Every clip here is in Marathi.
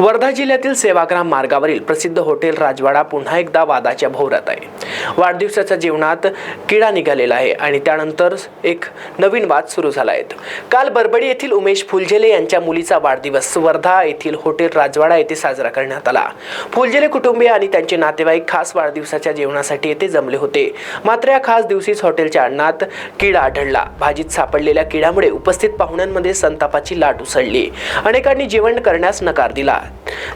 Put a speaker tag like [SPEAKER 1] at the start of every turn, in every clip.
[SPEAKER 1] वर्धा जिल्ह्यातील सेवाग्राम मार्गावरील प्रसिद्ध हॉटेल राजवाडा पुन्हा एकदा वादाच्या भोवरात आहे. वाढदिवसाच्या जेवणात किडा निघालेला आहे आणि त्यानंतर एक नवीन वाद सुरू झाला आहे. काल बरबडी येथील उमेश फुलझेले यांच्या मुलीचा वाढदिवस वर्धा येथील हॉटेल राजवाडा येथे साजरा करण्यात आला. फुलझेले कुटुंबीय आणि त्यांचे नातेवाईक खास वाढदिवसाच्या जेवणासाठी येथे जमले होते. मात्र या खास दिवशीच हॉटेलच्या अन्नात किडा आढळला. भाजीत सापडलेल्या किड्यामुळे उपस्थित पाहुण्यांमध्ये संतापाची लाट उसळली. अनेकांनी जेवण करण्यास नकार दिला.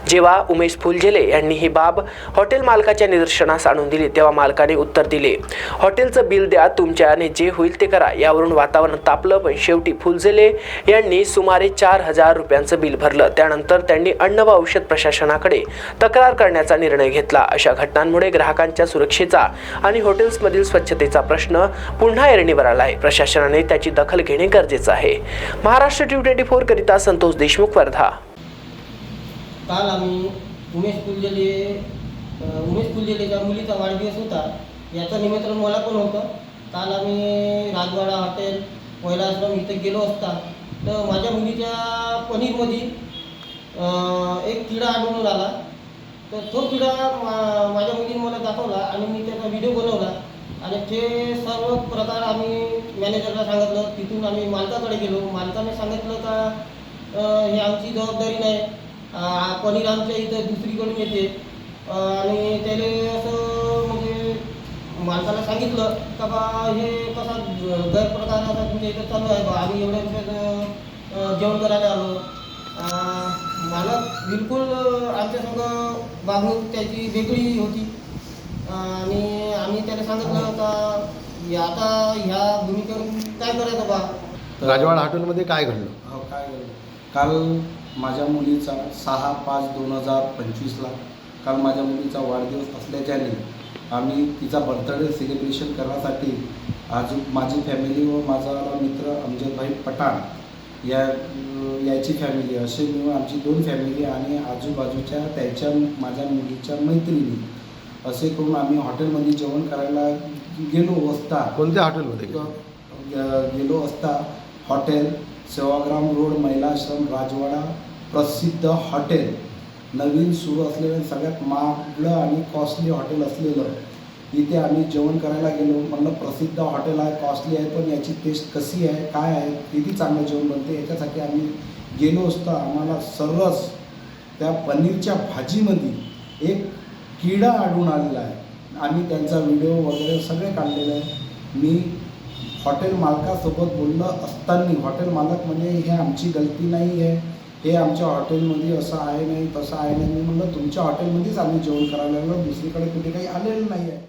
[SPEAKER 1] जेव्हा उमेश फुलझेले यांनी ही बाब हॉटेल मालकाच्या निदर्शनास आणून दिली तेव्हा मालकाने उत्तर दिले. हॉटेलचं बिल द्या तुमच्याने जे होईल ते करा. यावरून वातावरण तापलं पण शेवटी फुलझेले यांनी सुमारे चार हजार रुपयांचं बिल भरलं. त्यानंतर त्यांनी अन्न व औषध प्रशासनाकडे तक्रार करण्याचा निर्णय घेतला. अशा घटनांमुळे ग्राहकांच्या सुरक्षेचा आणि हॉटेल्समधील स्वच्छतेचा प्रश्न पुन्हा ऐरणीवर आला आहे प्रशासनाने त्याची दखल घेणे गरजेचं आहे. महाराष्ट्र टी ट्वेंटी फोर करिता संतोष देशमुख वर्धा.
[SPEAKER 2] काल आम्ही उमेश फुलझेले उमेश फुलझेलेच्या मुलीचा वाढदिवस होता याचं निमंत्रण मला पण होतं. काल आम्ही राजवाडा हॉटेल पहिला आश्रम इथं गेलो असता. तर माझ्या मुलीच्या पनीरमध्ये एक किडा आढळून आला. तर तो किडा मा- माझ्या मुलीने मला दाखवला आणि मी त्याचा व्हिडिओ बनवला. आणि ते सर्व प्रकार आम्ही मॅनेजरला सांगितलं. तिथून आम्ही मालकाकडे गेलो. मालकाने सांगितलं का हे आमची जबाबदारी नाही. पनीर आमच्या इथं दुसरीकडून येते. आणि त्याने असं म्हणजे मालकाला सांगितलं का बा हे कसा गैरप्रकार असा तुमच्या इथं चालू आहे बा आम्ही एवढ्या दिवसात अ, जेवण करायला आलो. अ, मालक बिलकुल आमच्या संग वागणूक त्याची वेगळी होती. आणि आम्ही त्याला सांगितलं का आता ह्या भूमिकेवर काय करायचं बा?
[SPEAKER 3] राजवाडा हॉटेलमध्ये काय घडलं?
[SPEAKER 4] हो काय झालं? काल माझ्या मुलीचा सहा पाच दोन हजार पंचवीसला काल माझ्या मुलीचा वाढदिवस असल्याच्याने आम्ही तिचा बर्थडे सेलिब्रेशन करण्यासाठी आज माझी फॅमिली व माझा मित्र अमजदभाई पठाण या याची फॅमिली असे मिळून आमची दोन फॅमिली आणि आजूबाजूच्या त्याच्या माझ्या मुलीच्या मैत्रिणी असे करून आम्ही हॉटेलमध्ये जेवण करायला गेलो असता
[SPEAKER 3] कोणत्या हॉटेलमध्ये गेलं?
[SPEAKER 4] असता हॉटेल सेवाग्राम रोड महिलाश्रम राजवाडा प्रसिद्ध हॉटेल नवीन सुरू असलेलं सगळ्यात महागडं आणि कॉस्टली हॉटेल असलेलं इथे आम्ही जेवण करायला गेलो. म्हणलं प्रसिद्ध हॉटेल आहे कॉस्टली आहे पण याची टेस्ट कशी आहे काय आहे किती चांगलं जेवण बनते याच्यासाठी आम्ही गेलो असता आम्हाला सर्वच त्या पनीरच्या भाजीमध्ये एक किडा आढळून आलेला आहे. आम्ही त्यांचा व्हिडिओ वगैरे सगळे काढलेले आहे. मी हॉटेल मालकासोबत बोललं असताना हॉटेल मालक म्हणजे हे आमची गलती नाही आहे. हे आमच्या हॉटेलमध्ये असं आहे नाही तसं आहे नाही. मी म्हणलं तुमच्या हॉटेलमध्येच आम्ही जेवण करायला लागलो. दुसरीकडे कुठे काही आलेलं नाही आहे